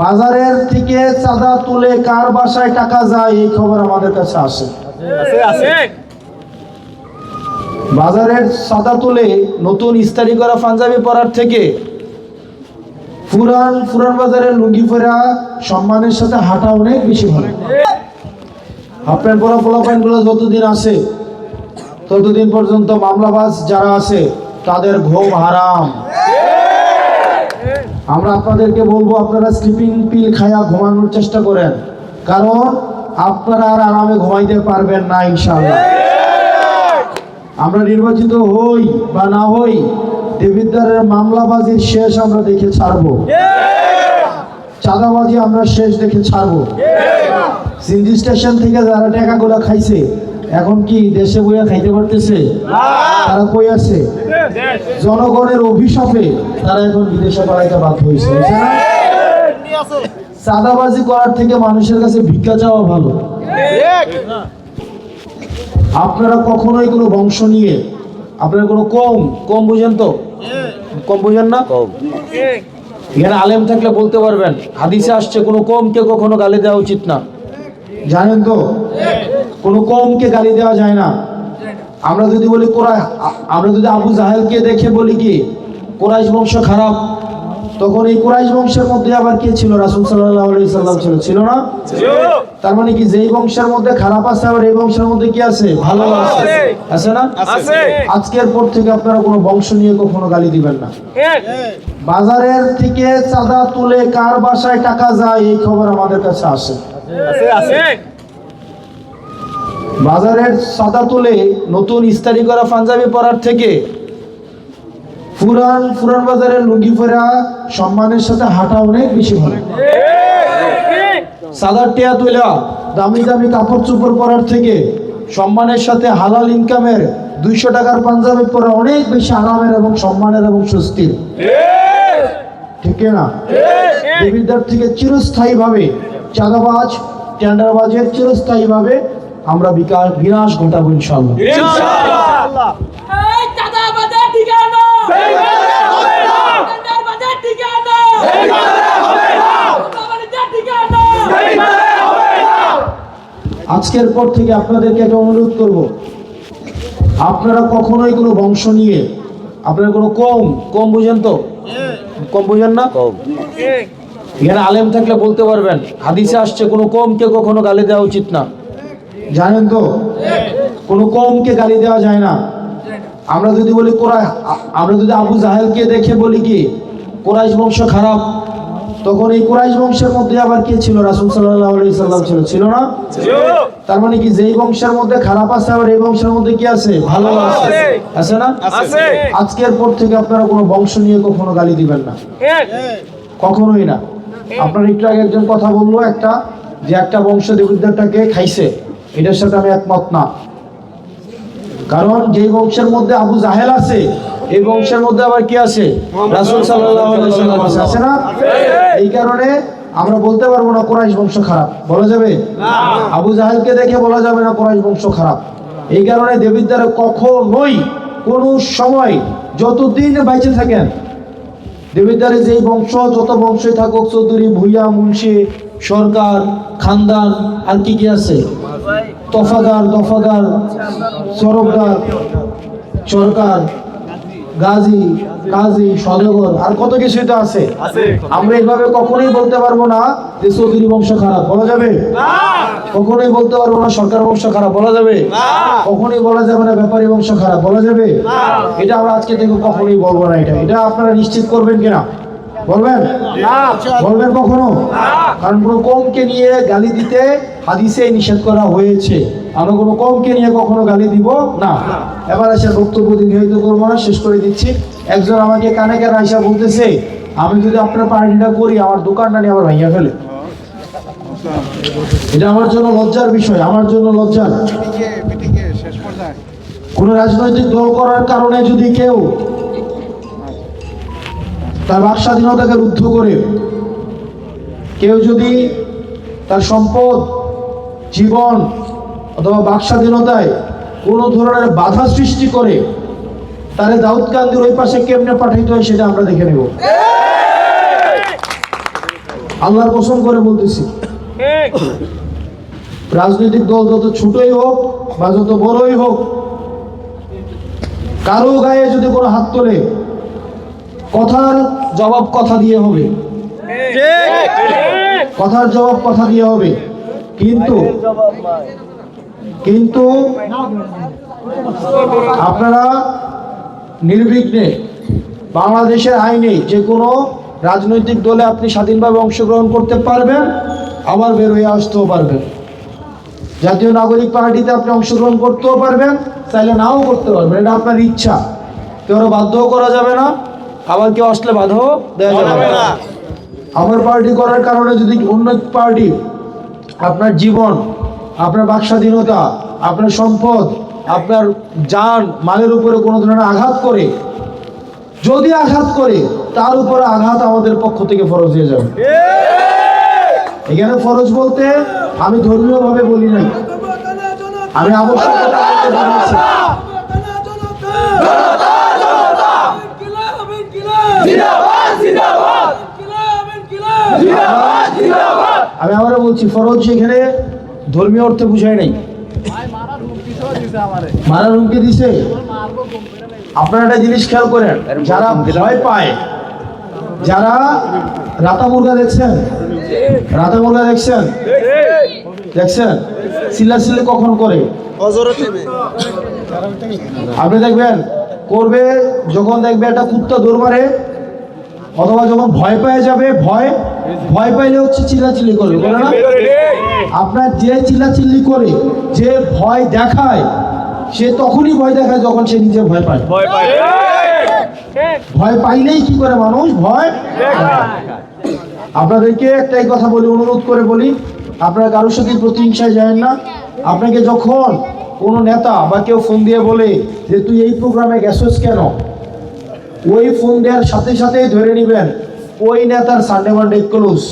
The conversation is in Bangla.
বাজারের থেকে চাঁদা তুলে কার বাসায় টাকা যায় এই খবর আমাদের কাছে আসে। বাজারের চাঁদা তুলে নতুন ইস্তারি করা পাঞ্জাবি পরার থেকে পুরান পুরান বাজারের লুঙ্গি ফেরা সম্মানের সাথে হাঁটা অনেক বেশি ভালো। হাফ প্যান্ট পরা পোলা প্যান্টগুলো যতদিন আসে ততদিন পর্যন্ত মামলাবাজ যারা আছে তাদের ঘুম হারাম। আমরা আপনাদেরকে বলব আপনারা স্লিপিং পিল খায়া ঘুমানোর চেষ্টা করেন। কারণ আপনারা আর আরামে ঘুমাইতে পারবেন না ইনশাআল্লাহ। আমরা নির্বাচিত হই বা না হই দেবিদ্বারের মামলাবাজির শেষ আমরা দেখে ছাড়বো। চাঁদাবাজি আমরা শেষ দেখে ছাড়বো। সিন্ধি স্টেশন থেকে যারা টাকাগুলো খাইছে এখন কি দেশে বইয়া খাইতে পারতেছে? তারা কই আছে? জনগণের অভিশাপে তারা এখন বিদেশে পালাইতে বাধ্য হয়েছে? চাঁদাবাজি করার থেকে মানুষের কাছে ভিক্ষা চাওয়া ভালো। আপনারা কখনোই কোনো বংশ নিয়ে আপনারা কোনো কম কম বুঝেন তো? কম বুঝেন না? এখানে আলেম থাকলে বলতে পারবেন হাদিসে আসছে কোনো কমকে কখনো গালি দেওয়া উচিত না। জানেন তো? কোনো কমকে গালি দেওয়া যায় না। আমরা যদি বলি কোরআ আমরা যদি আবু জাহেলকে দেখে বলি কি কোরাইশ বংশ খারাপ তখন এই কোরাইশ বংশের মধ্যে আবার কে ছিল? রাসুল সাল্লাহ সাল্লাম ছিল। ছিল না? তার মানে কি যেই বংশের মধ্যে খারাপ আছে আবার এই বংশের মধ্যে কি আছে? ভালো আছে। আছে। না? আজকের পর থেকে আপনারা কোনো বংশ নিয়ে কখনো গালি দিবেন না। বাজারের থেকে চাঁদা তুলে কার বাসায় টাকা যায় এই খবর আমাদের কাছে আসে। বাজারের চাঁদা তুলে নতুন ইস্তারি করা পাঞ্জাবি পরার থেকে পুরান পুরান বাজারের লুঙ্গি ফেরা সম্মানের সাথে হাঁটা অনেক বেশি ভালো। সাদার টিয়া তুলা দামি দামি কাপড় চোপড় পরার থেকে সম্মানের সাথে হালাল ইনকামের দুইশো টাকার পাঞ্জাবি পরা অনেক বেশি আরামের এবং সম্মানের এবং স্বস্তির। ঠিক না? দেবিদ্বার থেকে চিরস্থায়ী ভাবে চাঁদাবাজ টেন্ডারবাজের চিরস্থায়ী ভাবে আমরা বিকাশ বিনাশ ঘটাবো ইনশাল্লাহ আজকের পর থেকে আপনাদেরকে একটা অনুরোধ করব। আপনারা কখনোই কোনো বংশ নিয়ে আপনারা কোনো কম কম বুঝেন তো? কম বুঝেন না? এখানে আলেম থাকলে বলতে পারবেন হাদিসে আসছে কোনো কমকে কখনো গালি দেওয়া উচিত না। জানেন তো কোনো কমকে গালি দেওয়া যায় না। আমরা যদি বলি কোরআ আমরা যদি আবু জাহেলকে দেখে বলি কি কোরাইশ বংশ খারাপ তখন এই কোরাইশ বংশের মধ্যে আবার কে ছিল? রাসুল সাল্লাহ সাল্লাম ছিল। ছিল না? তার মানে কি যেই বংশের মধ্যে খারাপ আছে আবার এই বংশের মধ্যে কি আছে? ভালো আছে। আছে। না? আজকের পর থেকে আপনারা কোনো বংশ নিয়ে কখনো গালি দিবেন না। কখনোই না। আপনার একটু আগে একজন কথা বলল একটা যে একটা বংশ দেবিদ্যাটাকে খাইছে। এটার সাথে আমি একমত না। কারণ যেই বংশের মধ্যে আবু জাহেল আছে এই বংশের মধ্যে আবার কি আছে? রাসূল সাল্লাম আছে না? এই কারণে আমরা বলতে পারব না কোরাইশ বংশ খারাপ। বলা যাবে? আবু জাহেলকে দেখে বলা যাবে না কোরাইশ বংশ খারাপ। এই কারণে দেবিদ্যারা কখনোই কোনো সময় যতদিন বাইচে থাকেন দেবিদ্বারে যেই বংশ যত বংশই থাকুক চৌধুরী ভুইয়া মুন্সি সরকার খানদান আর কি কি আছে? তফাদার দফাদার সরকার সরকার গাজী কাজী সদেগর আর কত কিছুই তো আছে? আমরা এইভাবে কখনোই বলতে পারব না যে চৌধুরী বংশ খারাপ বলা যাবে? কখনোই বলতে পারব না সরকার বংশ খারাপ বলা যাবে? কখনোই বলা যাবে না ব্যাপারী বংশ খারাপ বলা যাবে? এটা আমরা আজকে থেকে কখনোই বলব না এটা। এটা আপনারা নিশ্চিত করবেন কিনা? বলবেন? বলবেন কখনো? কারণ কোনো কমকে নিয়ে গালি দিতে হাদিসে নিষেধ করা হয়েছে। আমরা কোনো কমকে নিয়ে কখনো গালি দিব? না। এবার এসে বক্তব্য দীর্ঘায়িত করব না শেষ করে দিচ্ছি। একজন আমাকে কানে কানে আইসা বলতেছে আমি যদি আপনার পার্টিটা করি আমার দোকানটা নিয়ে আবার ভাইয়া ফেলে। এটা আমার জন্য লজ্জার বিষয় আমার জন্য লজ্জার। কোন রাজনৈতিক দল করার কারণে যদি কেউ তার বাক স্বাধীনতাকে রুদ্ধ করে কেউ যদি তার সম্পদ, জীবন অথবা বাক স্বাধীনতায় কোনো ধরনের বাধা সৃষ্টি করে, তাহলে দাউদকান্দির ওই পাশে কেমনে পাঠাইতে হয় সেটা আমরা দেখে নেব। আল্লাহর কসম করে বলতেছি। রাজনৈতিক দল যত ছোটই হোক বা যত বড়ই হোক, কারও গায়ে যদি কোনো হাত তোলে কথার জবাব কথা দিয়ে হবে। কথার জবাব কথা দিয়ে হবে। কিন্তু কিন্তু আপনারা নির্বিঘ্নে বাংলাদেশের আইনে যে কোনো রাজনৈতিক দলে আপনি স্বাধীনভাবে অংশগ্রহণ করতে পারবেন, আবার বের হয়ে আসতেও পারবেন। জাতীয় নাগরিক পার্টিতে আপনি অংশগ্রহণ করতেও পারবেন, চাইলে নাও করতে পারবেন। এটা আপনার ইচ্ছা। কেউ বাধ্যও করা যাবে না। আবার কেউ আসলে বাধাও দেওয়া যাবে না। আমার পার্টি করার কারণে যদি অন্য পার্টি আপনার জীবন আপনার বাক স্বাধীনতা আপনার সম্পদ আপনার যান মালের উপরে কোনো ধরনের আঘাত করে যদি আঘাত করে তার উপরে আঘাত আমাদের পক্ষ থেকে ফরজ হয়ে যাবে। এখানে ফরজ বলতে আমি ধর্মীয়ভাবে বলি নাই। আমি আবশ্যক আমি আবারও বলছি, ফরজ সেখানে ধর্মীয় অর্থে বুঝাই নাই। মারার হুমকি দিছে। আপনারা একটা জিনিস খেয়াল করেন, যারা ভয় পায়, যারা রাতা মুরগা দেখছেন, রাতা মুরগা দেখছেন দেখছেন চিল্লাচিল্লি কখন করে? আপনি দেখবেন, করবে যখন দেখবে একটা কুত্তা দৌড় মারে, অথবা যখন ভয় পেয়ে যাবে, ভয় ভয় পাইলে হচ্ছে চিল্লাচিল্লি করবে বলে না? আপনার যে চিল্লাচিল্লি করে যে ভয় দেখায় সে তখনই ভয় দেখায় যখন সে নিজে ভয় পায়। ভয় পাইলেই কি করে মানুষ? ভয় আপনাদেরকে একটাই কথা বলি অনুরোধ করে বলি আপনারা কারোর সাথে প্রতিহিংসায় যায় না। আপনাকে যখন কোনো নেতা বা কেউ ফোন দিয়ে বলে যে তুই এই প্রোগ্রামে গেছস কেন? ওই ফোন দেওয়ার সাথে সাথেই ধরে নেবেন। ওই নেতার সানডে মানডে ক্লোজ